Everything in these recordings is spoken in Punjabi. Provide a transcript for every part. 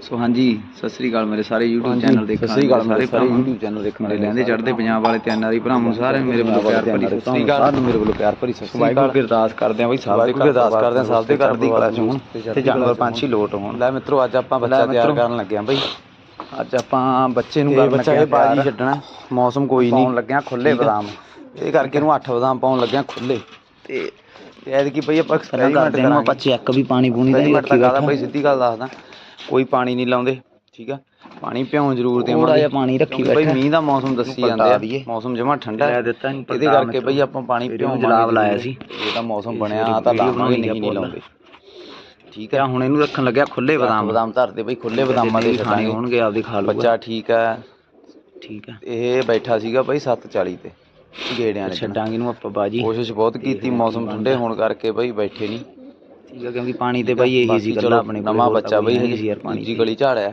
ਸੋ ਹਾਂਜੀ ਸਤਿ ਸ੍ਰੀ ਅਕਾਲ ਮੇਰੇ ਸਾਰੇ YouTube ਚੈਨਲ ਦੇਖਣ ਸਤਿ ਸ੍ਰੀ ਅਕਾਲ ਮੇਰੇ ਸਾਰੇ YouTube ਚੈਨਲ ਦੇਖਣ ਵਾਲੇ ਲਹਿੰਦੇ ਚੜ੍ਹਦੇ ਪੰਜਾਬ ਵਾਲੇ ਤੇ ਐਨਆਰਆਈ ਭਰਾਵਾਂ ਨੂੰ ਸਾਰਿਆਂ ਨੂੰ ਮੇਰੇ ਵੱਲੋਂ ਪਿਆਰ ਭਰੀ ਸਤਿ ਸ੍ਰੀ ਅਕਾਲ। ਨੂੰ ਮੇਰੇ ਵੱਲੋਂ ਪਿਆਰ ਭਰੀ ਸਤਿ ਸ੍ਰੀ ਵਾਹਿਗੁਰੂ ਅਕਾਲ। ਕੀ ਅਰਦਾਸ ਕਰਦੇ ਆ ਬਈ ਸਭ ਦੇ ਵਾਹਿਗੁਰੂ ਅਰਦਾਸ ਕਰਦੇ ਹਾਂ ਸਭ ਦੇ ਘਰ ਦੀ ਕਲਾ ਚ ਹੋਣ ਤੇ ਜਾਨਵਰ ਪੰਛੀ ਲੋਟ ਹੋਣ। ਲੈ ਮਿੱਤਰੋ ਅੱਜ ਆਪਾਂ ਬੱਚਾ ਤਿਆਰ। ਕਰਨ ਲੱਗੇ ਆਂ ਬਈ। ਅੱਜ ਆਪਾਂ ਬੱਚੇ ਨੂੰ ਕਰਨ ਬੱਚਾ ਇਹ ਬਾਜੀ। ਛੱਡਣਾ ਮੌਸਮ ਕੋਈ ਨਹੀਂ। ਪਾਉਣ ਲੱਗਿਆ ਖੁੱਲੇ ਆ। ਬਦਾਮ। ਇਹ ਕਰਕੇ ਇਹਨੂੰ 8 ਬਦਾਮ ਪਾਉਣ ਲੱਗਿਆ ਖੁੱਲੇ ਤੇ ਤੇ ਐਤਕੀ ਬਈ ਆਪਾਂ ਐਕਸਪੈਰੀਮੈਂਟ ਕਰਦੇ ਨੂੰ ਆਪਾਂ ਚੈੱਕ ਵੀ ਪਾਣੀ ਪੂਣੀ ਦਾ ਰੱਖੀ ਬਈ? ਸਿੱਧੀ ਗੱਲ ਦੱਸਦਾ। ਕੋਈ ਪਾਣੀ ਨਹੀਂ ਲਾਉਂਦੇ ਠੀਕ ਆ? ਪਾਣੀ ਪਿਉਣ ਜ਼ਰੂਰ ਥੋੜਾ ਦੇਵਾਂਗੇ ਜਿਹਾ ਪਾਣੀ ਰੱਖੀ ਬਈ ਬੈਠਾ। ਮੀਂਹ ਦਾ ਮੌਸਮ ਦੱਸੀ ਜਾਂਦੇ ਆ। ਮੌਸਮ ਜਮਾ ਠੰਡਾ ਲੈ ਹੈ। ਇਹਦੇ ਕਰਕੇ ਬਈ ਆਪਾਂ ਪਾਣੀ ਇਹਨੂੰ ਜਲਾਬ ਲਾਇਆ ਸੀ। ਮੌਸਮ ਤੇ ਬਣਿਆ ਫਿਰ ਤਾਂ ਲਾਵਾਂਗੇ ਨਹੀਂ ਨਹੀਂ ਲਾਉਂਦੇ। ਠੀਕ ਹੈ। ਹੁਣ ਇਹਨੂੰ ਰੱਖਣ ਲੱਗਿਆ ਖੁੱਲੇ ਬਦਾਮ। ਬਦਾਮ ਧਰਦੇ ਬਈ ਖੁੱਲੇ ਬਦਾਮਾਂ ਦੇ ਖਾਣੇ ਹੋਣਗੇ ਆਪਦੇ ਖਾ ਲੂਗਾ ਬੱਚਾ ਠੀਕ ਹੈ। ਠੀਕ ਹੈ। ਇਹ ਬੈਠਾ ਸੀਗਾ ਬਈ 740 ਤੇ ਗੇੜਿਆਂ ਨੇ ਛੱਡਾਂਗੇ ਇਹਨੂੰ ਆਪਾਂ ਬਾਜੀ। ਕੋਸ਼ਿਸ਼ ਬਹੁਤ ਕੀਤੀ ਮੌਸਮ ਠੰਡੇ ਹੋਣ ਕਰਕੇ ਬਈ ਬੈਠੇ ਨਹੀਂ। ਠੀਕ ਹੈ ਕਿਉਂਕਿ ਪਾਣੀ ਤੇ ਬਈ ਇਹੀ ਸੀ ਬਾਕੀ ਗੱਲਾਂ ਆਪਣੇ ਕੋਲ, ਨਵਾਂ ਬੱਚਾ ਬਈ ਨਹੀਂ ਸੀ ਯਾਰ ਪਾਣੀ ਦੂਜੀ ਗਲੀ ਝਾੜਿਆ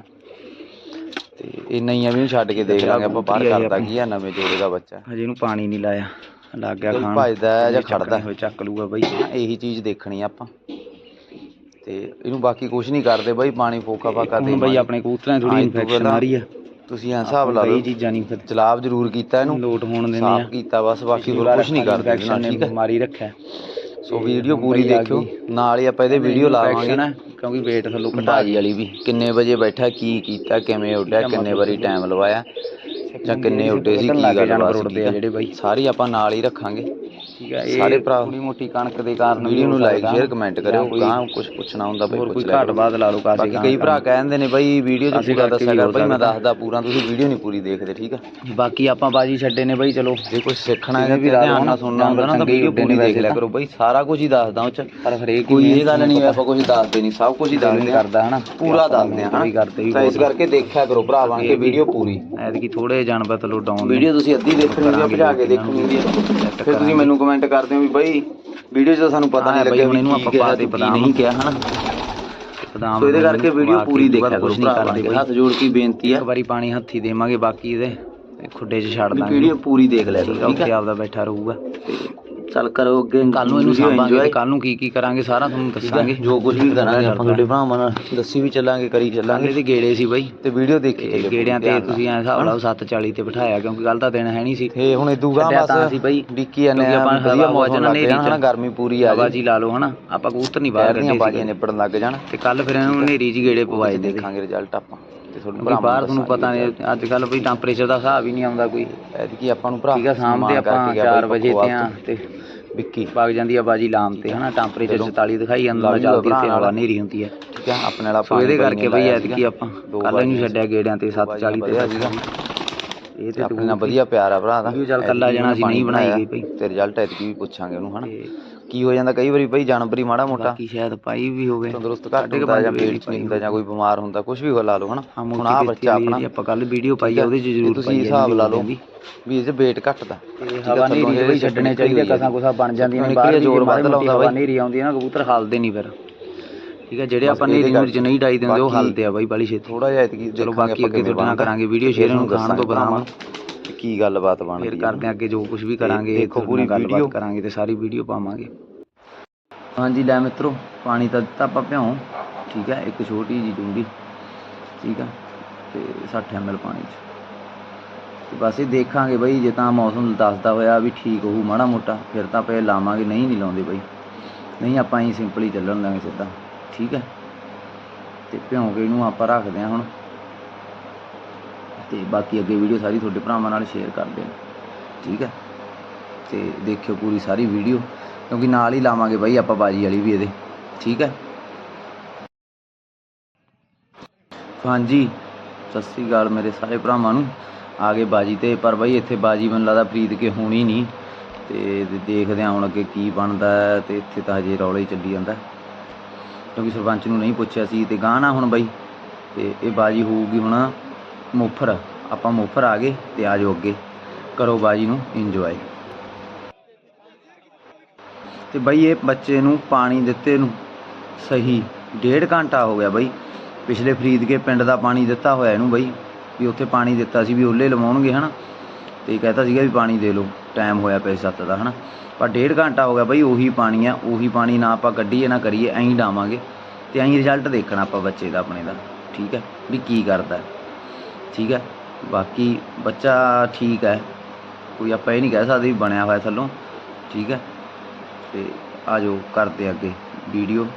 ਤੇ ਇਹ ਨਈਆਂ ਵੀ ਨੂੰ ਛੱਡ ਕੇ ਦੇਖ ਲਾਂਗੇ ਆਪਾਂ ਬਾਹਰ ਕਰਦਾ। ਕੀ ਆ ਨਵੇਂ ਜੋੜੇ ਦਾ ਬੱਚਾ। ਹਜੇ ਇਹਨੂੰ ਪਾਣੀ ਨਹੀਂ ਲਾਇਆ। ਲੱਗ ਗਿਆ ਖਾਣ। ਭੱਜਦਾ ਹੈ ਜਾਂ ਖੜਦਾ। ਹੈ। ਹੋਏ ਚੱਕ ਲੂਗਾ ਬਈ। ਇਹੀ ਚੀਜ਼ ਦੇਖਣੀ ਆ ਆਪਾਂ। ਤੇ ਇਹਨੂੰ ਬਾਕੀ ਕੁਝ ਨਹੀਂ ਕਰਦੇ ਬਈ ਪਾਣੀ ਫੋਕਾ ਫਾਕਾ ਦੇ ਬਈ ਆਪਣੇ ਕਬੂਤਰਾਂ ਹਾਂ, ਥੋੜੀ ਇਹ ਇਨਫੈਕਸ਼ਨ ਆ ਰਹੀ ਆ। ਤੁਸੀਂ ਐ ਹਿਸਾਬ ਲਾ ਲਓ। ਇਹ ਚੀਜ਼ਾਂ ਨਹੀਂ ਫਿਰ ਜਲਾਬ ਜ਼ਰੂਰ ਕੀਤਾ ਇਹਨੂੰ। ਲੋਟ ਹੋਣ ਦਿੰਦੇ ਸਾਫ਼ ਆ। ਕੀਤਾ ਬਸ ਬਾਕੀ ਹੋਰ ਕੁਝ ਨਹੀਂ ਕਰਦੇ ਨੇ ਠੀਕ ਹੈ ਬਿਮਾਰੀ ਰੱਖਿਆ। ਸੋ ਵੀਡੀਓ ਪੂਰੀ ਦੇਖਿਓ। ਨਾਲ ਹੀ ਆਪਾਂ ਇਹਦੇ ਵੀਡੀਓ ਲਾਵਾਂਗੇ ਕਿਉਂਕਿ weight ਥੱਲੋਂ ਘਟਾ ਭਾਜੀ ਵਾਲੀ ਵੀ। ਕਿੰਨੇ ਵਜੇ ਬੈਠਾ ਕੀ ਕੀਤਾ ਕਿਵੇਂ ਉੱਡਿਆ ਕਿੰਨੇ ਵਾਰੀ ਟਾਈਮ ਲਵਾਇਆ ਜਾਂ ਕਿੰਨੇ ਉੱਡੇ ਸੀ ਕੀ ਗੱਲ ਜਿਹੜੇ ਬਾਈ। ਸਾਰੀ ਆਪਾਂ ਨਾਲ ਹੀ ਰੱਖਾਂਗੇ। ਠੀਕ ਹੈ ਸਾਰੇ ਭਰਾ ਥੋੜੀ ਮੋਟੀ ਕਣਕ ਦੇ ਕਾਰਨ ਵੀਡੀਓ ਨੂੰ ਹੋ ਲਾਈਕ। ਸ਼ੇਅਰ ਕਮੈਂਟ ਕਰਿਓ ਗਾਂ ਕੁਝ ਪੁੱਛਣਾ ਹੁੰਦਾ ਬਈ ਕੋਈ ਘਾਟ। ਬਾਦ ਲਾ ਲਓ ਕਾਸੇ ਬਾਕੀ ਕਈ ਭਰਾ ਕਹਿੰਦੇ ਨੇ ਬਈ ਵੀਡੀਓ 'ਚ ਪੂਰਾ ਦੱਸਿਆ ਕਰ ਹੋ ਬਈ ਮੈਂ। ਦੱਸਦਾ ਪੂਰਾ ਤੁਸੀਂ ਵੀਡੀਓ ਨਹੀਂ ਪੂਰੀ ਦੇਖਦੇ ਠੀਕ ਆ? ਬਾਕੀ ਆਪਾਂ ਬਾਜੀ ਛੱਡੇ ਨੇ ਬਈ ਚਲੋ। ਜੇ ਕੁਝ ਸਿੱਖਣਾ ਹੈ ਵੀ ਧਿਆਨ ਨਾ, ਨਾਲ ਸੁਣਨਾ ਹੁੰਦਾ ਨਾ ਤਾਂ ਹੀ ਵੀਡੀਓ ਪੂਰੀ ਦੇਖ ਲਿਆ। ਕਰੋ ਬਈ ਸਾਰਾ ਕੁਝ ਹੀ ਦੱਸਦਾ ਉਹ ਚ। ਪਰ ਹਰੇਕ ਕੋਈ ਹੀ ਇਹ ਗੱਲ ਨਹੀਂ ਆਪਾਂ ਕੁਝ ਦੱਸਦੇ ਨਹੀਂ ਸਭ ਕੁਝ ਹੀ ਦੱਸਦੇ ਕਰਦਾ ਹਨਾ? ਪੂਰਾ ਦੱਸਦੇ ਹਨਾ? ਕਰਦੇ ਵੀ ਤਾਂ ਇਸ ਕਰਕੇ ਦੇਖਿਆ ਕਰੋ ਭਰਾ ਬਣ ਕੇ ਵੀਡੀਓ ਪੂਰੀ। ਐਤਕੀ ਥੋੜੇ ਜਾਨਵਰ ਥੱਲੋਂ ਡਾਊਨ ਵੀਡੀਓ ਤੁਸੀਂ ਅੱਧੀ ਦੇਖਣੀ ਆ ਭਜਾ ਕੇ ਦੇਖਣੀ ਆ। ਫਿਰ ਤੁਸੀਂ ਮੈਨੂੰ ਕਮੈਂਟ ਕਰਦੇ ਹੋ ਵੀ ਬਈ ਵੀਡੀਓ 'ਚ ਸਾਨੂੰ ਪਤਾ ਹਾਂ ਨਹੀਂ ਲੱਗਿਆ ਹੁਣ ਵੀ ਇਹਨੂੰ ਆਪਾਂ ਪਾ ਦੇ ਬਦਾਮ। ਨਹੀਂ ਕਿਹਾ ਹਨਾ? ਸੋ ਇਹਦੇ ਕਰਕੇ ਵੀਡੀਓ ਪੂਰੀ ਦੇਖਿਆ ਕਰੋ ਕੁਛ ਨੀ ਭਰਾ ਕਰਦੇ ਹੱਥ ਜੋੜ ਕੇ ਬੇਨਤੀ ਆ। ਇੱਕ ਵਾਰੀ ਪਾਣੀ ਹੱਥੀ ਦੇਵਾਂਗੇ ਬਾਕੀ ਇਹਦੇ ਖੁੱਡੇ 'ਚ ਛੱਡ ਦਾਂਗੇ। ਵੀਡੀਓ ਪੂਰੀ ਦੇਖ ਲਿਆ ਠੀਕ ਆ ਆਪਦਾ ਬੈਠਾ ਰਹੂਗਾ। ਚੱਲ ਕਰੋ ਅੱਗੇ ਕੱਲ ਨੂੰ ਇਹਨੂੰ ਸਾਂਭਾਂਗੇ। ਤੇ ਕੱਲ ਨੂੰ ਕੀ ਕੀ ਕਰਾਂਗੇ ਸਾਰਾ ਤੁਹਾਨੂੰ ਦੱਸਾਂਗੇ। ਜੋ ਕੁਝ ਵੀ ਕਰਾਂਗੇ ਆਪਾਂ ਤੁਹਾਡੇ ਭਰਾਵਾਂ ਨਾਲ ਦੱਸੀ ਵੀ ਚੱਲਾਂਗੇ ਕਰੀ ਚੱਲਾਂਗੇ। ਇਹਦੇ ਗੇੜੇ ਸੀ ਬਾਈ। ਤੇ ਵੀਡੀਓ ਦੇਖੀ ਤੇ ਗੇੜਿਆਂ ਤੇ। ਤੁਸੀਂ ਐ ਹਿਸਾਬ ਲਾਓ 740 ਤੇ ਬਿਠਾਇਆ ਕਿਉਂਕਿ ਕੱਲ ਤਾਂ ਦਿਨ ਹੈ ਨਹੀਂ ਸੀ। ਤੇ ਹੁਣ ਇਦੂਗਾ ਛੱਡਿਆ ਤਾਂ ਬਸ ਸੀ ਬਈ ਡਿੱਕੀ ਜਾਂਦੇ ਕਿਉਂਕਿ ਆ ਆਪਾਂ ਵਧੀਆ ਲੱਗ ਹਨੇਰੀ ਚ ਗਰਮੀ ਪੂਰੀ ਆ ਬਾਜੀ ਲਾ ਲਓ ਹਨਾ ਆਪਾਂ ਕਬੂਤਰ ਨਹੀਂ ਬਾਹਰ ਕੱਢੇ ਬਾਜੀਆਂ ਸੀ ਨਿਪੜਨ ਲੱਗ ਜਾਣ। ਤੇ ਕੱਲ ਫਿਰ ਇਹਨੂੰ ਹਨੇਰੀ 'ਚ ਗੇੜੇ ਪਵਾਏ ਦੇ ਦੇਖਾਂਗੇ ਰਿਜ਼ਲਟ ਆਪਾਂ। ਤੇ ਤੁਹਾਨੂੰ ਬਾਹਰ ਤੁਹਾਨੂੰ ਪਤਾ ਨਹੀਂ ਅੱਜ ਕੱਲ ਬਈ ਟੈਂਪਰੇਚਰ ਦਾ ਹਿਸਾਬ ਹੀ ਨਹੀਂ ਆਉਂਦਾ ਕੋਈ। ਐਤਕੀ ਆਪਾਂ ਨੂੰ ਭਰਾ ਠੀਕ ਆ ਸ਼ਾਮ ਦੇ ਆਪਾਂ ਕਰਕੇ ਗਿਆ 4 ਬਈ ਵਜੇ ਤੇ ਆ ਤੋਂ। ਤੇ ਵਿੱਕੀ ਵਗ ਜਾਂਦੀ ਆ ਬਾਜੀ ਲਾਮ ਤੇ ਹਨਾ ਟੈਂਪਰੇਚਰ 44 ਦਿਖਾਈ ਜਾਂਦਾ ਜਲਦੀ ਤੇ ਹਵਾ। ਹਨੇਰੀ ਹੁੰਦੀ ਹੈ ਠੀਕ ਆ ਆਪਣੇ ਵਾਲਾ ਸੋ ਇਹਦੇ ਕਰਕੇ ਬਈ ਐਤਕੀ। ਆਪਾਂ ਕੱਲ ਬਾਜੀਆਂ ਛੱਡਿਆ ਗੇੜਿਆਂ ਤੇ 740 ਤੇ ਸੀਗਾ। ਇਹ ਤੇ ਤੇ ਆਪਣੇ ਨਾਲ ਵਧੀਆ ਪਿਆਰ ਆ ਭਰਾ ਦਾ। ਵੀਡੀਓ ਚੱਲ ਕੱਲਾ ਜਣਾ ਸੀ ਨਹੀਂ ਬਣਾਈ ਗਈ ਬਈ ਤੇ ਰਿਜ਼ਲਟ ਐਤਕੀ ਵੀ ਪੁੱਛਾਂਗੇ ਉਹਨੂੰ ਹਨਾ। ਤੇ ਕੀ ਹੋ ਜਾਂਦਾ? ਕਈ ਵਾਰੀ ਬਈ ਜਾਨਵਰੀ ਮਾੜਾ ਮੋਟਾ। ਬਾਕੀ ਸ਼ਾਇਦ ਪਾਈ ਵੀ ਹੋਵੇ। ਤੰਦਰੁਸਤ ਘੱਟ ਹੁੰਦਾ ਜਾਂ ਪੇਟ ਚ ਨਹੀਂ ਹੁੰਦਾ ਜਾਂ ਕੋਈ ਬਿਮਾਰ ਹੁੰਦਾ ਕੁਝ ਵੀ ਲਾ ਲਓ ਹਨਾ? ਹਾਂ ਹੁਣ ਆ ਬੱਚਾ ਆਪਣਾ। ਆਪਾਂ ਕੱਲ ਵੀਡੀਓ ਪਾਈ ਆ ਉਹਦੇ 'ਚ ਜ਼ਰੂਰ ਤੁਸੀਂ ਹਿਸਾਬ ਲਾ ਲਓ। ਵੀ ਇਹ 'ਚ weight ਘਟਦਾ ਹਵਾ ਦੇ ਬਈ ਛੱਡਣੇ ਚਾਹੀਦੇ ਕਸਾਂ ਕੁਸਾ ਬਣ ਜਾਂਦੀਆਂ ਨੇ ਬਾਹਰ ਜ਼ੋਰ ਵੱਧ ਲਾਉਂਦਾ ਬਾਈ। ਹਨੇਰੀ ਆਉਂਦੀ ਹੈ ਨਾ ਕਬੂਤਰ ਹਲਦੇ ਨਹੀਂ ਫਿਰ। ਠੀਕ ਹੈ ਜਿਹੜੇ ਆਪਾਂ ਇਹਦੇ ਨੂਰੀ ਚ ਕਰਕੇ ਨਹੀਂ ਡਾਈ ਦਿੰਦੇ ਉਹ ਹਲਦੇ ਆ ਬਾਈ ਬਾਲੀ ਛੇਤੀ। ਥੋੜਾ ਜਿਹਾ ਐਤਕੀ ਚਲੋ ਬਾਕੀ ਅੱਗੇ ਤੁਹਾਡੇ ਨਾਲ। ਕਰਾਂਗੇ ਵੀਡੀਓ ਸ਼ੇਅਰ ਨੂੰ ਖਾਣ ਤੋਂ ਭਰਾਵਾਂ। ਕੀ ਗੱਲਬਾਤ ਬਣਦੀ ਫਿਰ ਆ। ਕਰਦੇ ਹਾਂ ਅੱਗੇ ਜੋ ਕੁਝ ਵੀ ਕਰਾਂਗੇ ਦੇਖੋ ਤੁਹਾਡੇ ਪੂਰੀ ਨਾਲ ਗੱਲਬਾਤ ਵੀਡੀਓ। ਕਰਾਂਗੇ ਤੇ ਸਾਰੀ ਵੀਡੀਓ ਪਾਵਾਂਗੇ। ਹਾਂਜੀ ਲੈ ਮਿੱਤਰੋ ਪਾਣੀ ਤਾਂ ਦਿੱਤਾ ਆਪਾਂ ਭਿਉਂ। ਠੀਕ ਹੈ ਇੱਕ ਛੋਟੀ ਜੀ ਡੂੰਗੀ ਠੀਕ ਹੈ ਤੇ 60 ml ਪਾਣੀ ਚ। ਤੇ ਬਸ ਇਹ ਦੇਖਾਂਗੇ ਬਈ ਜੇ ਤਾਂ ਮੌਸਮ ਦੱਸਦਾ ਹੋਇਆ ਵੀ ਠੀਕ ਹੋਊ ਮਾੜਾ ਮੋਟਾ ਫਿਰ ਤਾਂ ਪਏ ਲਾਵਾਂਗੇ ਨਹੀਂ ਨਹੀਂ ਲਾਉਂਦੇ ਬਈ। ਨਹੀਂ ਆਪਾਂ ਹੀ ਸਿੰਪਲੀ ਚੱਲਣ ਲਾਂਗੇ ਸਿੱਧਾ। ਠੀਕ ਹੈ ਤੇ ਭਿਉਂ ਕੇ ਇਹਨੂੰ ਆਪਾਂ ਰੱਖਦੇ ਹਾਂ ਹੁਣ। ਤੇ ਬਾਕੀ ਅੱਗੇ ਵੀਡੀਓ ਸਾਰੀ ਤੁਹਾਡੇ ਭਰਾਵਾਂ ਨਾਲ ਸ਼ੇਅਰ ਕਰਦੇ ਹਾਂ। ਠੀਕ ਹੈ? ਤੇ ਦੇਖਿਓ ਪੂਰੀ ਸਾਰੀ ਵੀਡੀਓ ਕਿਉਂਕਿ ਨਾਲ ਹੀ ਲਾਵਾਂਗੇ ਬਾਈ ਆਪਾਂ ਬਾਜੀ ਵਾਲੀ ਵੀ ਇਹਦੇ। ਠੀਕ ਹੈ? ਹਾਂਜੀ, ਸਤਿ ਸ੍ਰੀ ਅਕਾਲ ਮੇਰੇ ਸਾਰੇ ਭਰਾਵਾਂ ਨੂੰ। ਆ ਗਏ ਬਾਜੀ ਤੇ, ਪਰ ਬਾਈ ਇੱਥੇ ਬਾਜੀ ਮੈਨੂੰ ਲੱਗਦਾ ਪ੍ਰੀਤ ਕੇ ਹੋਣੀ ਨਹੀਂ। ਤੇ ਤੇ ਦੇਖਦੇ ਹਾਂ ਹੁਣ ਅੱਗੇ ਕੀ ਬਣਦਾ ਹੈ ਤੇ ਇੱਥੇ ਤਾਂ ਹਜੇ ਰੌਲੇ ਚੱਲੀ ਜਾਂਦਾ। ਕਿਉਂਕਿ ਸਰਪੰਚ ਨੂੰ ਨਹੀਂ ਪੁੱਛਿਆ ਸੀ ਤੇ ਗਾਣਾ ਹੁਣ ਬਾਈ। ਤੇ ਇਹ ਬਾਜੀ ਹੋਊਗੀ ਹੁਣ ਮੁਫਰ। ਆਪਾਂ ਮੁਫਰ ਆ ਗਏ ਤੇ ਆ ਜਾਓ ਅੱਗੇ। ਕਰੋ ਬਾਜੀ ਨੂੰ ਇੰਜੋਏ ਤੇ ਬਈ ਇਹ ਬੱਚੇ ਨੂੰ ਪਾਣੀ ਦਿੱਤੇ ਨੂੰ ਸਹੀ। ਡੇਢ ਘੰਟਾ ਹੋ ਗਿਆ ਬਈ। ਪਿਛਲੇ ਫਰੀਦ ਕੇ ਪਿੰਡ ਦਾ ਪਾਣੀ ਦਿੱਤਾ ਹੋਇਆ ਇਹਨੂੰ ਬਈ। ਵੀ ਉੱਥੇ ਪਾਣੀ ਦਿੱਤਾ ਸੀ ਵੀ ਉੱਲੇ ਲਵਾਉਣਗੇ ਹਨਾ। ਤੇ ਕਹਤਾ ਸੀਗਾ ਵੀ ਪਾਣੀ ਦੇ ਲਓ। ਟਾਈਮ ਹੋਇਆ ਪਏ ਸੀ ਸੱਤ ਦਾ ਹਨਾ। ਪਰ ਡੇਢ ਘੰਟਾ ਹੋ ਗਿਆ ਬਈ ਉਹੀ ਪਾਣੀ ਆ, ਉਹੀ ਪਾਣੀ ਨਾ ਆਪਾਂ ਕੱਢੀਏ, ਨਾ ਕਰੀਏ ਐਂ ਡਾਵਾਂਗੇ। ਤੇ ਐਂ ਰਿਜ਼ਲਟ ਦੇਖਣਾ ਆਪਾਂ ਬੱਚੇ ਦਾ, ਆਪਣੇ ਦਾ। ਠੀਕ ਹੈ ਵੀ ਕੀ ਕਰਦਾ। ਠੀਕ ਹੈ ਬਾਕੀ ਬੱਚਾ ਠੀਕ ਹੈ। ਕੋਈ ਆਪਾਂ ਇਹ ਨਹੀਂ ਕਹਿ ਸਕਦੇ ਵੀ ਬਣਿਆ ਹੋਇਆ ਥੱਲੋਂ। ਠੀਕ ਹੈ। ਤੇ ਆਜੋ ਕਰਦੇ ਆ ਅੱਗੇ ਵੀਡੀਓ।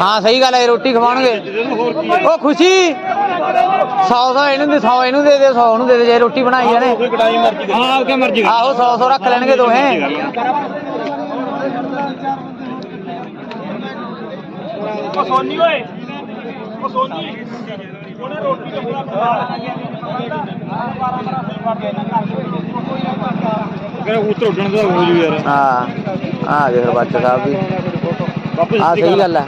ਹਾਂ ਸਹੀ ਗੱਲ ਹੈ ਰੋਟੀ ਖਵਾਉਣਗੇ। ਉਹ ਖੁਸ਼ੀ! 100 100 ਇਹਨੂੰ ਦੇ 100 ਇਹਨੂੰ ਦੇ ਦੇ 100 ਉਹਨੂੰ ਦੇ ਦੇ ਜੇ ਰੋਟੀ ਬਣਾਈ ਜਾਣੇ ਹਾਂ ਆਪਕੇ ਮਰਜ਼ੀ ਆਹੋ 100 100 ਰੱਖ ਲੈਣਗੇ ਦੋਹੇ। ਉਹ ਸੋਨੀ ਓਏ। ਉਹ ਸੋਨੀ। ਉਹਨੇ ਰੋਟੀ ਕਰੇ ਉੱਤਰ ਉੱਡਣ ਦਾ ਹੋ ਜੂ ਯਾਰ। ਹਾਂ ਆ ਗਏ ਫਿਰ ਬੱਚਾ ਸਾਹਿਬ ਵੀ। ਹਾਂ ਸਹੀ ਗੱਲ ਹੈ।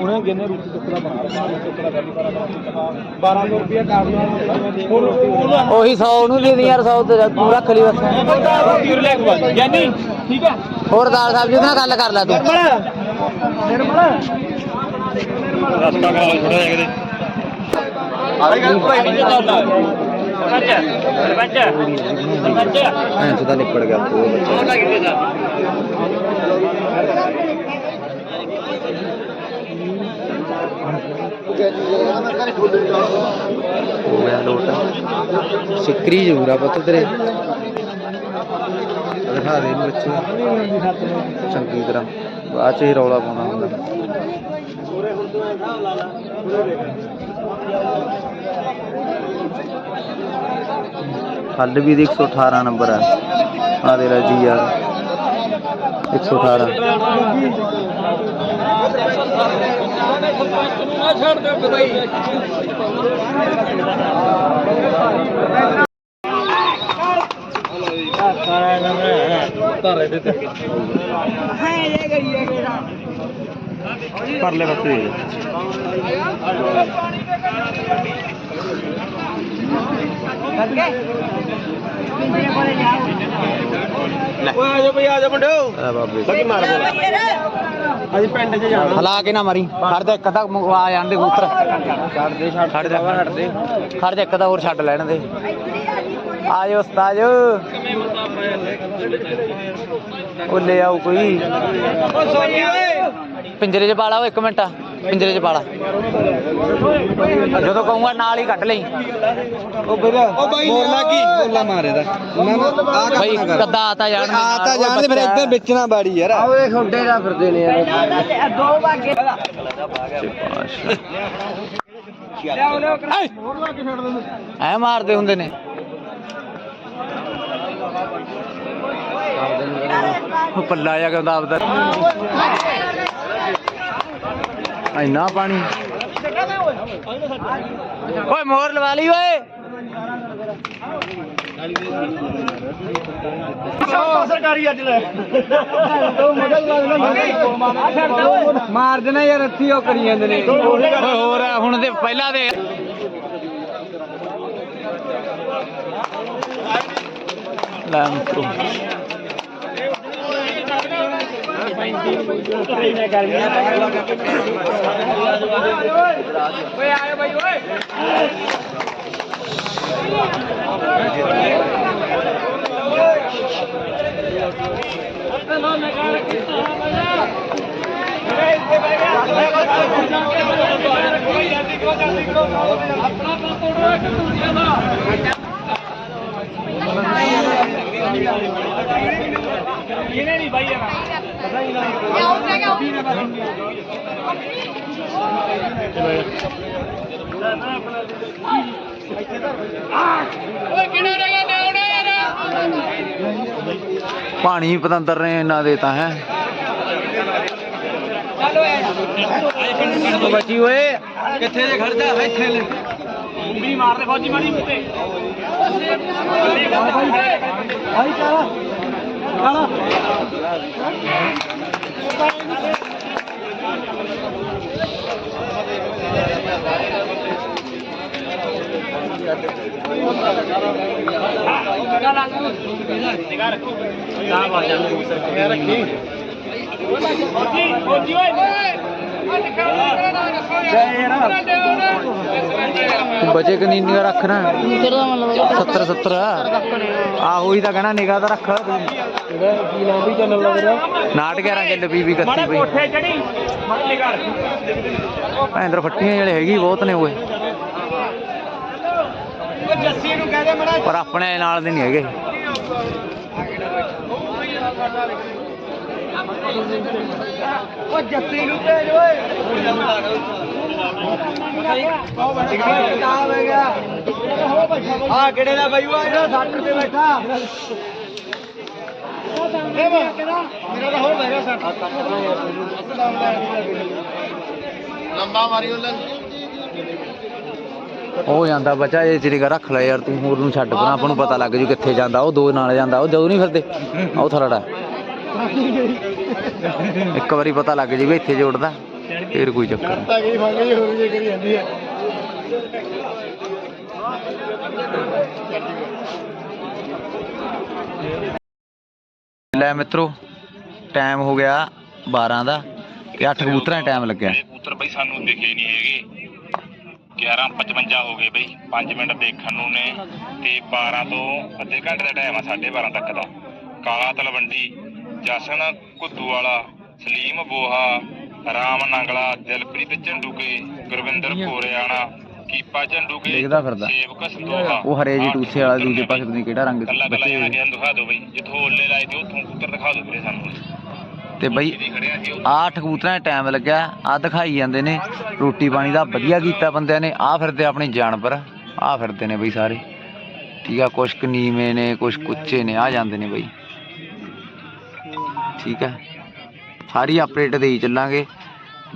ਉਹਨੇ ਕਿੰਨੇ ਰੋਟੀ ਟੁਕੜਾ ਬਣਾ ਲਿਆ 1200 ਰੁਪਏ ਕਾਰਡ ਉਹੀ 100 ਉਹਨੂੰ ਦੇ ਦੇ ਯਾਰ 100 ਤੇ ਤੂੰ ਰੱਖ ਲਈ ਬਸ। ਠੀਕ ਹੈ ਹੋਰ ਦਾਲ ਸਬਜ਼ੀ ਉਹਦੇ ਨਾਲ ਗੱਲ ਕਰ ਲੈ ਤੂੰ। ਰਸਤਾ ਕਰਾ ਲਓ ਥੋੜਾ ਜਿਹਾ ਕਿਤੇ। ਐਂ ਸਦਾ ਨਿਪੜ ਗਿਆ ਉਹ ਬੱਚਾ। ਹੋ ਗਿਆ ਲੋਟ ਸਿੱਕਰੀ ਜ਼ਰੂਰ ਆ ਪੁੱਤ ਤੇਰੇ। ਦਿਖਾ ਦੇ ਬੱਚੇ ਚੰਗੀ ਤਰ੍ਹਾਂ। ਬਾਅਦ ਚ ਹੀ ਰੌਲਾ ਪਾਉਣਾ ਹੁੰਦਾ। ਹੱਲ ਵੀ ਦੀ 118 ਨੰਬਰ ਆ ਆ ਦੇ ਜੀ ਯਾਰ 118 ਪਰਲੇ ਪਾਸੇ। ਓਏ ਆ ਜਾ ਬਈ ਆ ਜਾ ਮੁੰਡਿਓ ਆ ਬਾਬੇ। ਲੱਗੀ ਮਾਰ ਬੋਲ ਅਸੀਂ ਪਿੰਡ 'ਚ ਜਾਣਾ। ਹਲਾ ਕੇ ਨਾ ਮਾਰੀ। ਖੜ ਦੇ ਇੱਕ ਤਾਂ ਆ ਜਾਂਦੇ ਕਬੂਤਰ। ਛੱਡ ਦੇ ਛੱਡ ਛੱਡ ਦੇ। ਖੜ ਜਾ ਇੱਕ ਤਾਂ ਹੋਰ ਛੱਡ ਲੈਣ ਦੇ। ਆਜੋ ਉਸਤਾਦ। ਉਹ ਲੈ ਆਓ ਕੋਈ। ਪਿੰਜਰੇ 'ਚ ਪਾਲਾ ਉਹ ਇੱਕ ਮਿੰਟ। ਪਿੰਜਰੇ 'ਚ ਪਾਲਾ। ਜਦੋਂ ਕਹੂੰਗਾ ਨਾਲ ਹੀ ਕੱਢ ਲਈ। ਓ ਵੀਰ ਬੋਲਣਾ ਕੀ? ਬੋਲਾ ਮਾਰੇ ਦਾ। ਉਹਨਾਂ ਨੂੰ ਆ ਬਈ ਕੱਦਾ ਆਤਾ ਜਾਣ ਦੇ। ਆ ਤਾਂ ਜਾਣਦੇ ਫਿਰ ਇੱਧਰ ਵਿੱਚ ਨਾ ਬਾੜੀ ਯਾਰ। ਆਵੇ ਖੁੰਡੇ ਦਾ ਫਿਰਦੇ ਨੇ ਯਾਰ। ਐ ਮਾਰਦੇ ਹੁੰਦੇ ਨੇ। ਉਹ ਪੱਲਾ ਜਾ ਕਹਿੰਦਾ ਆਪਦਾ। ਇੰਨਾ ਪਾਣੀ। ਓਏ ਮੋਰ ਲਵਾ ਲਈ ਓਏ। ਸਰਕਾਰੀ ਅੱਜ ਲੈ। ਮਾਰ ਦੇਣਾ ਯਾਰ ਅੱਥੀ ਉਹ ਕਰੀ ਜਾਂਦੇ ਨੇ। ਓਏ ਹੋਰ ਹੁਣ ਤੇ ਪਹਿਲਾਂ ਦੇ ਲੈ ਮਿੱਤਰੋ ਪਾਣੀ ਪਤੰਦਰ ਨੇ ਇਹਨਾਂ ਦੇ ਤਾਂ ਹੈ ਉਹ ਬੱਚੀ ਓਏ ਕਿੱਥੇ ਜੇ ਖੜ ਜਾ ਇੱਥੇ ਲੈ ਵੀ ਮਾਰ ਦੇ ਫੌਜੀ ਮਾਰੀ ਉੱਤੇ ਆਈ ਕਾਲਾ ਕਾਲਾ ਨਿਗਾਹ ਰੱਖੀ ਫੌਜੀ ਫੌਜੀ ਓਏ ਬਚੇ ਕਿ ਨਹੀਂ ਨਿਗਾ ਰੱਖਣਾ? 70 70 ਆਹੋ ਹੀ ਤਾਂ ਕਹਿਣਾ ਨਿਗਾ ਤਾਂ ਰੱਖ। ਕੀ ਨਾਮ ਵੀ ਚੱਲਣ ਲੱਗ ਰਿਹਾ ਨਾਟ 11 ਚੱਲ ਪੀ ਵੀ ਕੱਤੀ ਬਈ। ਭੈਂਦਰ ਫੱਟੀਆਂ ਜਿਹੜੇ ਹੈਗੀ, ਬਹੁਤ ਨੇ ਓਏ। ਪਰ ਆਪਣੇ ਨਾਲ ਦੇ ਨਹੀਂ ਹੈਗੇ। ਆ ਕਿਹੜੇ ਦਾ ਬਾਈ ਉਹ ਜਿਹੜਾ 60 ਰੁਪਏ ਬੈਠਾ। ਮੇਰਾ ਤਾਂ ਹੋਰ ਬੈਗਾ 60 ਲੰਬਾ ਮਾਰੀ ਉਹਨਾਂ ਉਹ ਜਾਂਦਾ ਬੱਚਾ, ਇਹ ਚਿਰੀਗਾ ਰੱਖ ਲੈ ਯਾਰ, ਤੂੰ ਹੋਰ ਨੂੰ ਛੱਡ ਪਰਾਂ, ਆਪਾਂ ਨੂੰ ਪਤਾ ਲੱਗ ਜੂ ਕਿੱਥੇ ਜਾਂਦਾ, ਉਹ ਦੋ ਨਾਲ ਜਾਂਦਾ, ਉਹ ਜਦੋਂ ਨਹੀਂ ਫਿਰਦੇ ਉਹ ਥਲੜਾ ਇੱਕ ਵਾਰੀ ਪਤਾ ਲੱਗ ਜੀ ਵੀ ਇੱਥੇ ਜੋੜਦਾ ਫੇਰ ਕੋਈ ਚੱਕਰ ਨਹੀਂ। ਤਾਂ ਗਈ ਮੰਗ ਜੀ ਹੋਰ ਜੇ ਕਰੀ ਜਾਂਦੀ ਹੈ। ਲੈ ਮਿੱਤਰੋ ਟਾਈਮ ਹੋ ਗਿਆ 12 ਦਾ ਤੇ 8 ਕਬੂਤਰਾਂ ਦਾ ਟਾਈਮ ਲੱਗਿਆ। ਕਬੂਤਰ ਬਈ ਸਾਨੂੰ ਦਿਖੇ ਨਹੀਂ ਹੈਗੇ। 11:55 ਹੋ ਗਏ ਬਈ 5 ਮਿੰਟ ਦੇਖਣ ਨੂੰ ਨੇ ਤੇ 12 ਤੋਂ ਅੱਧੇ ਘੰਟੇ ਦਾ ਟਾਈਮ ਆ 12:30 ਤੱਕ ਦਾ। ਕਾਲਾ ਤਲਵੰਡੀ ਜਸਨ ਕੁੱਦੂ ਵਾਲਾ ਸਲੀਮ ਬੋਹਾ ਰਾਮ ਨੰਗਲਾ ਦਿਲਪ੍ਰੀਤ ਝੰਡੂਕੇ ਗੁਰਵਿੰਦਰ ਕੋਰਿਆਣਾ ਕੀਪਾ ਝੰਡੂਕੇ ਦੇਖਦਾ ਫਿਰਦਾ। ਸੇਵਕ ਸੰਦੋਹਾ ਉਹ ਹਰੇ ਜੀ ਟੂਸੇ ਵਾਲਾ ਦੂਜੇ ਪਾਸੇ ਪਤਾ ਕਿਹੜਾ ਰੰਗ ਕੱਲਾ ਕੱਲਾ ਬੱਚੇ ਜਾਣਾ ਗਿਆ ਦਿਖਾ ਦਿਓ ਬਈ। ਜਿੱਥੋਂ ਓਲੇ ਲਾਏ ਤੇ ਉੱਥੋਂ ਕਬੂਤਰ ਦਿਖਾ ਦਿਓ ਵੀਰੇ ਸਾਨੂੰ। ਤੇ ਬਈ ਅੱਠ ਕਬੂਤਰਾਂ ਦਾ ਟਾਈਮ ਲੱਗਿਆ। ਆ ਦਿਖਾਈ ਜਾਂਦੇ ਨੇ। ਰੋਟੀ ਪਾਣੀ ਦਾ ਵਧੀਆ ਕੀਤਾ ਬੰਦਿਆਂ ਨੇ। ਆ ਫਿਰਦੇ ਆਪਣੇ ਜਾਨਵਰ। ਆ ਫਿਰਦੇ ਨੇ ਬਈ ਸਾਰੇ। ਠੀਕ ਆ ਕੁਛ ਕੁ ਨੀਵੇਂ ਨੇ ਕੁਛ ਕੁੱਚੇ ਨੇ। ਆ ਜਾਂਦੇ ਨੇ ਬਈ। ਠੀਕ ਹੈ। ਸਾਰੀ ਅਪਡੇਟ ਦੇਈ ਚੱਲਾਂਗੇ।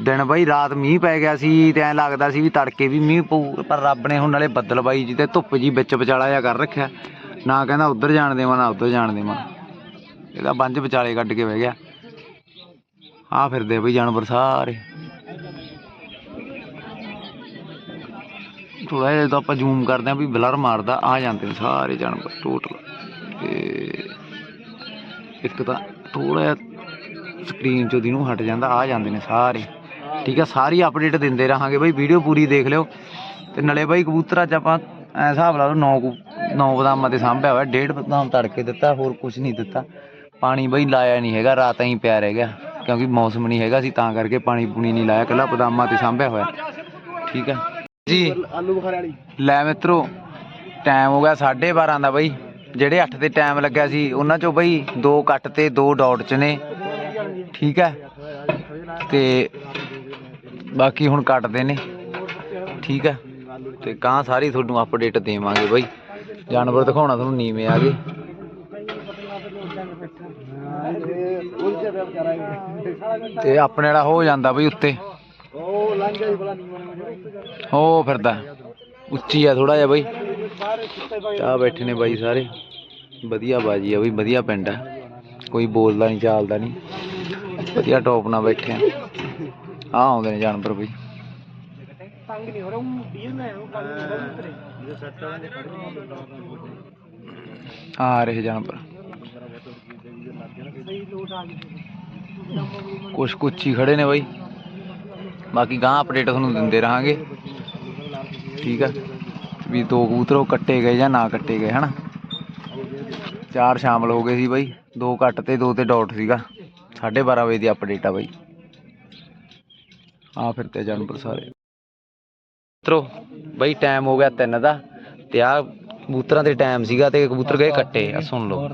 ਦਿਨ ਬਈ ਰਾਤ ਮੀਂਹ ਪੈ ਗਿਆ ਸੀ, ਤੇ ਐ ਲੱਗਦਾ ਸੀ ਵੀ ਤੜਕੇ ਵੀ ਮੀਂਹ ਪਊ, ਪਰ ਰੱਬ ਨੇ ਹੁਣ ਨਾਲੇ ਬੱਦਲ ਬਾਈ ਜੀ ਤੇ ਧੁੱਪ ਜੀ ਵਿੱਚ ਵਿਚਾਲਾ ਜਿਹਾ ਕਰ ਰੱਖਿਆ। ਨਾ ਕਹਿੰਦਾ ਉੱਧਰ ਜਾਣ ਦੇਵਾਂ, ਨਾ ਉੱਧਰ ਜਾਣ ਦੇਵਾਂ। ਇਹਦਾ ਬੰਜ ਵਿਚਾਲੇ ਕੱਢ ਕੇ ਬਹਿ ਗਿਆ। ਆ ਫਿਰਦੇ ਬਈ ਜਾਨਵਰ ਸਾਰੇ। ਥੋੜਾ ਜਿਹਾ ਤਾਂ ਆਪਾਂ ਜ਼ੂਮ ਕਰਦੇ ਆ ਵੀ ਬਲਰ ਮਾਰਦਾ, ਆ ਜਾਂਦੇ ਨੇ ਸਾਰੇ ਜਾਨਵਰ ਟੋਟਲ ਤੇ ਇੱਕ ਤਾਂ ਥੋੜਾ ਸਕਰੀਨ ਚੋਂ ਦੀ ਨੂੰ ਹਟ ਜਾਂਦਾ ਆ ਜਾਂਦੇ ਨੇ ਸਾਰੇ। ਠੀਕ ਆ ਸਾਰੀ ਅਪਡੇਟ ਦਿੰਦੇ ਰਹਾਂਗੇ ਬਈ ਵੀਡੀਓ ਪੂਰੀ ਦੇਖ ਲਿਓ। ਤੇ ਨਲੇ ਬਾਈ ਕਬੂਤਰ ਅੱਜ ਆਪਾਂ ਐ ਹਿਸਾਬ ਲਾ ਲਓ 9 9 ਬਦਾਮਾਂ ਤੇ ਸਾਂਭਿਆ ਹੋਇਆ ਡੇਢ ਬਦਾਮ ਤੜਕੇ ਦਿੱਤਾ ਹੋਰ ਕੁਝ ਨਹੀਂ ਦਿੱਤਾ। ਪਾਣੀ ਬਈ ਲਾਇਆ ਨਹੀਂ ਹੈਗਾ ਰਾਤ ਹੀ ਪਿਆ ਰਹਿ ਗਿਆ ਕਿਉਂਕਿ ਮੌਸਮ ਨਹੀਂ ਹੈਗਾ ਸੀ ਤਾਂ ਕਰਕੇ ਪਾਣੀ ਪੂਣੀ ਨਹੀਂ ਲਾਇਆ ਕੱਲਾ ਬਦਾਮਾਂ ਤੇ ਸਾਂਭਿਆ ਹੋਇਆ। ਠੀਕ ਹੈ ਜੀ। ਆਲੂ ਬੁਖਾਰੇ ਵਾਲੀ। ਲੈ ਮਿੱਤਰੋ ਟਾਈਮ ਹੋ ਗਿਆ 12:30 ਦਾ ਬਈ। ਜਿਹੜੇ 8 ਤੇ ਟਾਈਮ ਲੱਗਿਆ ਸੀ ਉਹਨਾਂ ਚੋਂ ਬਈ ਦੋ ਕੱਟ ਤੇ ਦੋ ਡਾਟ ਚ ਨੇ। ਠੀਕ ਹੈ? ਤੇ ਬਾਕੀ ਹੁਣ ਕੱਟਦੇ ਨੇ। ਠੀਕ ਹੈ? ਤੇ ਕਾਂ ਸਾਰੀ ਤੁਹਾਨੂੰ ਅਪਡੇਟ ਦੇਵਾਂਗੇ ਬਈ। ਜਾਨਵਰ ਦਿਖਾਉਣਾ ਤੁਹਾਨੂੰ ਨੀਵੇਂ ਆ ਗਏ। ਤੇ ਆਪਣੇ ਵਾਲਾ ਹੋ ਜਾਂਦਾ ਬਈ ਉੱਤੇ। ਉਹ ਫਿਰਦਾ। ਉੱਚੀ ਆ ਥੋੜਾ ਜਿਹਾ ਬਈ। ਆ ਬੈਠੇ ਨੇ ਬਾਈ ਸਾਰੇ। ਵਧੀਆ ਬਾਜੀ ਆ ਬਈ ਵਧੀਆ ਪਿੰਡ ਆ। ਕੋਈ ਬੋਲਦਾ ਨਹੀਂ, ਚਾਲਦਾ ਨਹੀਂ। ਵਧੀਆ ਟੌਪ ਨਾਲ ਬੈਠੇ ਆ। ਆ ਆਉਂਦੇ ਨੇ ਜਾਨਵਰ ਬਈ। ਤੰਗ ਨਹੀਂ ਹੋ ਰਿਹਾ ਉਹ ਡੀਲ ਮੈਂ ਉਹ ਗੱਲ ਨਹੀਂ ਆ ਰਹੇ ਜਾਨਵਰ। ਕੁਛ ਕੁਛ ਹੀ ਖੜੇ ਨੇ ਬਾਈ। ਬਾਕੀ ਗਾਂ ਅਪਡੇਟ ਤੁਹਾਨੂੰ ਦਿੰਦੇ ਰਹਾਂਗੇ। ਠੀਕ ਆ। ਵੀ ਦੋ ਕਬੂਤਰ ਉਹ ਕੱਟੇ ਗਏ ਜਾਂ ਨਾ ਕੱਟੇ ਗਏ, ਹਨਾ? ਚਾਰ ਸ਼ਾਮਲ ਹੋ ਗਏ ਸੀ ਬਾਈ, ਦੋ ਕੱਟ ਤੇ ਦੋ ਤੇ ਡਾਟ ਸੀਗਾ। 12:30 ਵਜੇ ਦੀ ਅਪਡੇਟ ਆ ਬਾਈ। ਆ ਫਿਰ ਤੇ ਜਾਨਵਰ ਸਾਰੇ। ਮਿੱਤਰੋ, ਬਾਈ ਟਾਈਮ ਹੋ ਗਿਆ 3 ਦਾ ਤੇ ਆ ਕਬੂਤਰਾਂ ਦੇ ਟਾਈਮ ਸੀਗਾ ਤੇ ਕਬੂਤਰ ਗਏ ਕੱਟੇ। ਆ ਸੁਣ ਲਓ।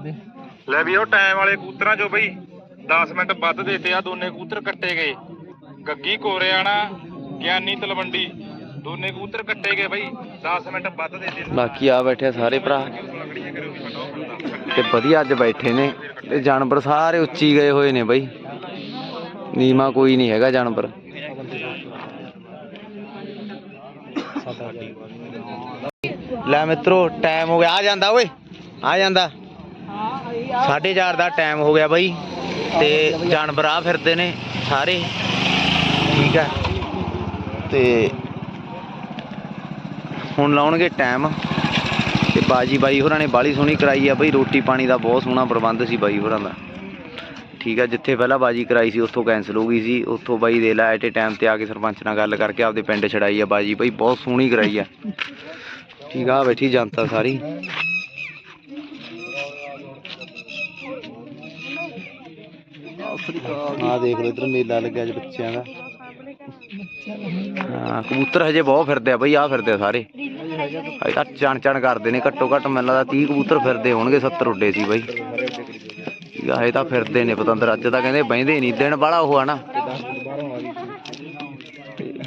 ਲੈ ਵੀ ਉਹ ਟਾਈਮ ਵਾਲੇ ਕਬੂਤਰਾਂ ਚੋਂ ਬਈ 10 ਮਿੰਟ ਵੱਧ ਦੇਤੇ ਆ, ਦੋਨੇ ਕਬੂਤਰ ਕੱਟੇ ਗਏ। ਗੱਗੀ ਕੋਰਿਆਣਾ, ਗਿਆਨੀ ਤਲਵੰਡੀ। ਦੋਨੇ ਕਬੂਤਰ ਕੱਟੇ ਗਏ ਬਈ। 10 ਮਿੰਟ ਵੱਧ ਦੇਤੇ ਬਾਕੀ ਆ ਬੈਠੇ ਆ ਸਾਰੇ ਭਰਾ। ਤੇ ਵਧੀਆ ਅੱਜ ਬੈਠੇ ਨੇ। ਤੇ ਜਾਨਵਰ ਸਾਰੇ ਉੱਚੀ ਗਏ ਹੋਏ ਨੇ ਬਈ। ਨੀਮਾ ਕੋਈ ਨਹੀਂ ਹੈਗਾ ਜਾਨਵਰ। ਲੈ ਮਿੱਤਰੋ ਟਾਈਮ ਹੋ ਗਿਆ। ਆ ਜਾਂਦਾ ਓਏ। ਆ ਜਾਂਦਾ। 4:30 ਦਾ ਟਾਈਮ ਹੋ ਗਿਆ ਬਾਈ। ਤੇ ਜਾਨਵਰ ਆ ਫਿਰਦੇ ਨੇ ਸਾਰੇ। ਠੀਕ ਹੈ ਤੇ ਹੁਣ ਲਾਉਣਗੇ ਟਾਈਮ ਤੇ ਬਾਜੀ ਬਾਈ ਹੋਰਾਂ ਨੇ ਬਾਲੀ ਸੋਹਣੀ ਕਰਾਈ ਆ ਬਈ, ਰੋਟੀ ਪਾਣੀ ਦਾ ਬਹੁਤ ਸੋਹਣਾ ਪ੍ਰਬੰਧ ਸੀ ਬਾਈ ਹੋਰਾਂ ਦਾ। ਠੀਕ ਆ, ਜਿੱਥੇ ਪਹਿਲਾਂ ਬਾਜੀ ਕਰਾਈ ਸੀ, ਉੱਥੋਂ ਕੈਨਸਲ ਹੋ ਗਈ ਸੀ। ਉੱਥੋਂ ਬਾਈ ਦੇ ਲਾ ਐਟ ਟਾਈਮ ਤੇ ਆ ਕੇ ਸਰਪੰਚ ਨਾਲ ਗੱਲ ਕਰਕੇ ਆਪਦੇ ਪਿੰਡ ਛੜਾਈ ਆ ਬਾਜੀ। ਬਾਈ ਬਹੁਤ ਸੋਹਣੀ ਕਰਾਈ ਆ। ਠੀਕ ਆ, ਬੈਠੀ ਜਨਤਾ ਸਾਰੀ। ਆ ਦੇਖ ਲਓ ਇਧਰ ਮੇਲਾ ਲੱਗਿਆ ਜੀ ਬੱਚਿਆਂ ਦਾ। ਹਾਂ, ਕਬੂਤਰ ਹਜੇ ਬਹੁਤ ਫਿਰਦੇ ਆ ਬਈ ਆ ਫਿਰਦੇ ਆ ਸਾਰੇ। ਹਜੇ ਤਾਂ ਚਣ ਚਣ ਕਰਦੇ ਨੇ ਘੱਟੋ ਘੱਟ ਮੈਨੂੰ ਲੱਗਦਾ 30 ਕਬੂਤਰ ਫਿਰਦੇ ਹੋਣਗੇ 70 ਉੱਡੇ ਸੀ ਬਈ। ਹਜੇ ਤਾਂ ਫਿਰਦੇ ਨੇ ਪਤੰਦਰ, ਅੱਜ ਤਾਂ ਕਹਿੰਦੇ ਬਹਿੰਦੇ ਨਹੀਂ, ਦਿਨ ਬਾਹਲਾ ਉਹ ਆ ਨਾ।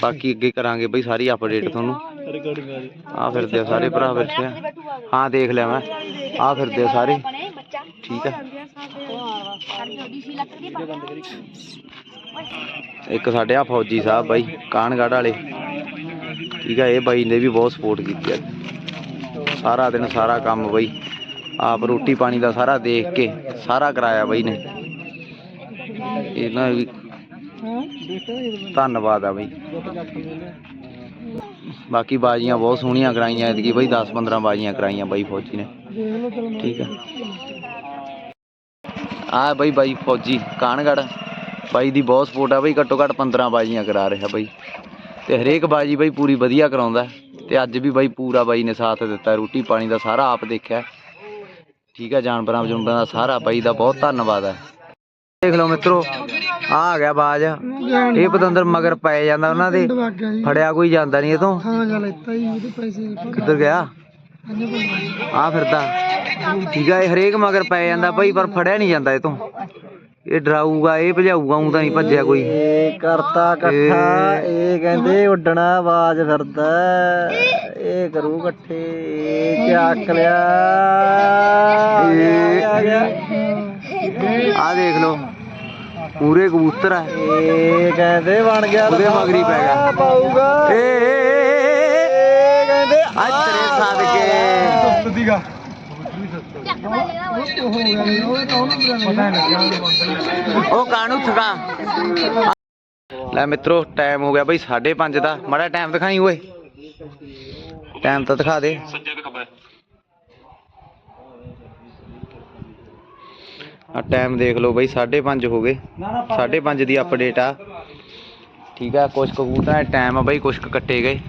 ਬਾਕੀ ਅੱਗੇ ਕਰਾਂਗੇ ਬਈ ਸਾਰੀ ਅਪਡੇਟ ਤੁਹਾਨੂੰ। ਆ ਫਿਰਦੇ ਆ ਸਾਰੇ ਭਰਾ ਬੈਠੇ ਆ। ਹਾਂ, ਦੇਖ ਲਿਆ ਮੈਂ। ਆ ਫਿਰਦੇ ਆ ਸਾਰੇ। ਠੀਕ ਆ। ਇੱਕ ਸਾਡੇ ਆ ਫੌਜੀ ਸਾਹਿਬ ਬਾਈ ਕਾਨਗੜ ਵਾਲੇ। ਠੀਕ ਆ, ਇਹ ਬਾਈ ਨੇ ਵੀ ਬਹੁਤ ਸਪੋਰਟ ਕੀਤੀ ਆ। ਸਾਰਾ ਦਿਨ ਸਾਰਾ ਕੰਮ ਬਾਈ। ਆਪ ਰੋਟੀ ਪਾਣੀ ਦਾ ਸਾਰਾ ਦੇਖ ਕੇ ਸਾਰਾ ਕਰਾਇਆ ਬਾਈ ਨੇ। ਇਹਨਾਂ ਵੀ ਧੰਨਵਾਦ ਆ ਬਾਈ। ਬਾਕੀ ਬਾਜੀਆਂ ਬਹੁਤ ਸੋਹਣੀਆਂ ਕਰਾਈਆਂ, ਐਤਕੀ ਬਾਈ 10 15 ਬਾਜੀਆਂ ਕਰਾਈਆਂ ਬਾਈ ਫੌਜੀ ਨੇ। ਠੀਕ ਆ। ਆ ਬਾਈ ਬਾਈ ਫੌਜੀ ਕਾਨਗੜ ਬਾਈ ਦੀ ਬਹੁਤ ਸਪੋਰਟ ਆ ਬਾਈ, ਘੱਟੋ ਘੱਟ 15 ਬਾਜੀਆਂ ਕਰਾ ਰਿਹਾ ਬਾਈ। ਤੇ ਹਰੇਕ ਬਾਜੀ ਬਾਈ ਪੂਰੀ ਵਧੀਆ ਕਰਾਉਂਦਾ ਤੇ ਅੱਜ ਵੀ ਬਾਈ ਪੂਰਾ ਬਾਈ ਨੇ ਸਾਥ ਦਿੱਤਾ ਰੋਟੀ ਪਾਣੀ ਦਾ ਸਾਰਾ ਆਪ ਦੇਖਿਆ ਠੀਕ ਆ ਜਾਨਵਰਾਂ ਜੁਨਵਰਾਂ ਦਾ ਸਾਰਾ ਬਾਈ ਦਾ ਬਹੁਤ ਧੰਨਵਾਦ ਹੈ। ਦੇਖ ਲਓ ਮਿੱਤਰੋ ਆ ਆ ਗਿਆ ਬਾਜ। ਇਹ ਪਤੰਦਰ ਮਗਰ ਪੈ ਜਾਂਦਾ ਉਹਨਾਂ ਦੇ। ਫੜਿਆ ਕੋਈ ਜਾਂਦਾ ਨਹੀਂ ਤੋਂ ਕਿੱਧਰ ਗਿਆ? ਆ ਫਿਰਦਾ। ਠੀਕ ਆ ਇਹ ਹਰੇਕ ਮਗਰ ਪੈ ਜਾਂਦਾ ਬਾਈ ਪਰ ਫੜਿਆ ਨਹੀਂ ਜਾਂਦਾ ਇਹ ਤੋਂ ਇਹ ਡਰਾਊਗਾ ਇਹ ਭਜਾਊਗਾ ਉਂ ਤਾਂ ਨਹੀਂ ਭੱਜਿਆ ਕੋਈ। ਇਹ ਕਰਤਾ ਇਕੱਠਾ ਇਹ ਕਹਿੰਦੇ ਉੱਡਣਾ ਆਵਾਜ਼ ਫਿਰਦਾ। ਇਹ ਕਰੂ ਇਕੱਠੇ ਇਹ ਚੱਕ ਲਿਆ। ਆ ਦੇਖ ਲਓ ਪੂਰੇ ਕਬੂਤਰ ਆ। ਇਹ ਕਹਿੰਦੇ ਬਣ ਗਿਆ ਉਹਦੇ ਮਗਰੀ ਪੈ ਗਿਆ। ਪਾਊਗਾ। ਏ ਕਹਿੰਦੇ ਆ ਤੇਰੇ ਸਦਕੇ। ਦੀਗਾ। ਉਹ ਕਾਣੂ ਥਕਾ ਲੈ ਮਿੱਤਰੋ ਟਾਈਮ ਹੋ ਗਿਆ ਬਈ 5:30 ਦਾ। ਮਾੜਾ ਟਾਈਮ ਦਿਖਾਈ ਓਏ। ਟਾਈਮ ਤਾਂ ਦਿਖਾ ਦੇ। ਸੱਜੇ ਤੇ ਖੱਬੇ ਆ ਟਾਈਮ ਦੇਖ ਲਓ ਬਈ 5:30 ਹੋ ਗਏ। 5:30 ਦੀ ਅਪਡੇਟ ਆ। ਠੀਕ ਆ, ਕੁਛ ਕਬੂਤਰਾਂ ਦਾ ਟਾਈਮ ਆ ਬਈ, ਕੁਛ ਕੁ ਕੱਟੇ ਗਏ।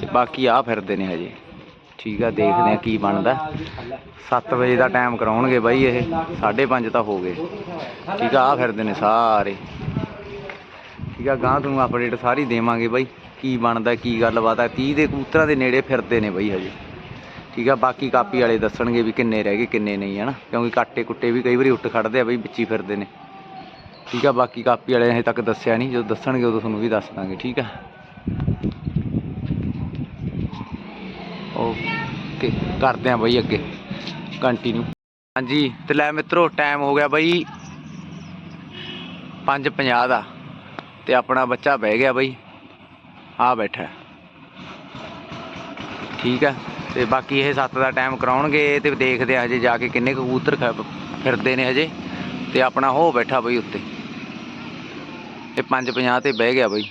ਤੇ ਬਾਕੀ ਆ ਫਿਰਦੇ ਨੇ ਹਜੇ। ਠੀਕ ਆ, ਦੇਖਦੇ ਆ ਕੀ ਬਣਦਾ। 7 ਵਜੇ ਦਾ ਟਾਈਮ ਕਰਾਉਣਗੇ ਬਾਈ ਇਹ 5:30 ਤਾਂ ਹੋ ਗਏ। ਠੀਕ ਆ ਆ ਫਿਰਦੇ ਨੇ ਸਾਰੇ। ਠੀਕ ਆ ਗਾਂ ਤੁਹਾਨੂੰ ਅਪਡੇਟ ਸਾਰੀ ਦੇਵਾਂਗੇ ਬਾਈ, ਕੀ ਬਣਦਾ, ਕੀ ਗੱਲਬਾਤ ਆ। 30 ਦੇ ਕਬੂਤਰਾਂ ਦੇ ਨੇੜੇ ਫਿਰਦੇ ਨੇ ਬਾਈ ਹਜੇ। ਠੀਕ ਆ, ਬਾਕੀ ਕਾਪੀ ਵਾਲੇ ਦੱਸਣਗੇ ਵੀ ਕਿੰਨੇ ਰਹਿ ਗਏ, ਕਿੰਨੇ ਨਹੀਂ, ਹਨਾ। ਕਿਉਂਕਿ ਕਾਟੇ ਕੁੱਟੇ ਵੀ ਕਈ ਵਾਰੀ ਉੱਠ ਖੜਦੇ ਆ ਬਈ, ਵਿੱਚੀ ਫਿਰਦੇ ਨੇ। ਠੀਕ ਆ, ਬਾਕੀ ਕਾਪੀ ਵਾਲੇ ਹਜੇ ਤੱਕ ਦੱਸਿਆ ਨਹੀਂ, ਜਦੋਂ ਦੱਸਣਗੇ ਉਦੋਂ ਤੁਹਾਨੂੰ ਵੀ ਦੱਸ ਦਾਂਗੇ, ਠੀਕ ਆ। ਓਕੇ ਕਰਦੇ ਆ ਬਈ ਅੱਗੇ। ਕੰਟੀਨਿਊ ਹਾਂਜੀ, ਤੇ ਲੈ ਮਿੱਤਰੋ ਟਾਈਮ ਹੋ ਗਿਆ ਬਈ 5:50 ਦਾ। ਤੇ ਆਪਣਾ ਬੱਚਾ ਬਹਿ ਗਿਆ ਬਈ। ਆ ਬੈਠਾ। ਠੀਕ ਆ ਤੇ ਬਾਕੀ ਇਹ 7 ਦਾ ਟਾਈਮ ਕਰਾਉਣਗੇ ਤੇ ਦੇਖਦੇ ਆ ਹਜੇ ਜਾ ਕੇ ਕਿੰਨੇ ਕਬੂਤਰ ਫਿਰਦੇ ਨੇ ਹਜੇ। ਤੇ ਆਪਣਾ ਹੋ ਬੈਠਾ ਬਈ ਉੱਤੇ। ਤੇ 5:50 ਤੇ ਬਹਿ ਗਿਆ ਬਈ।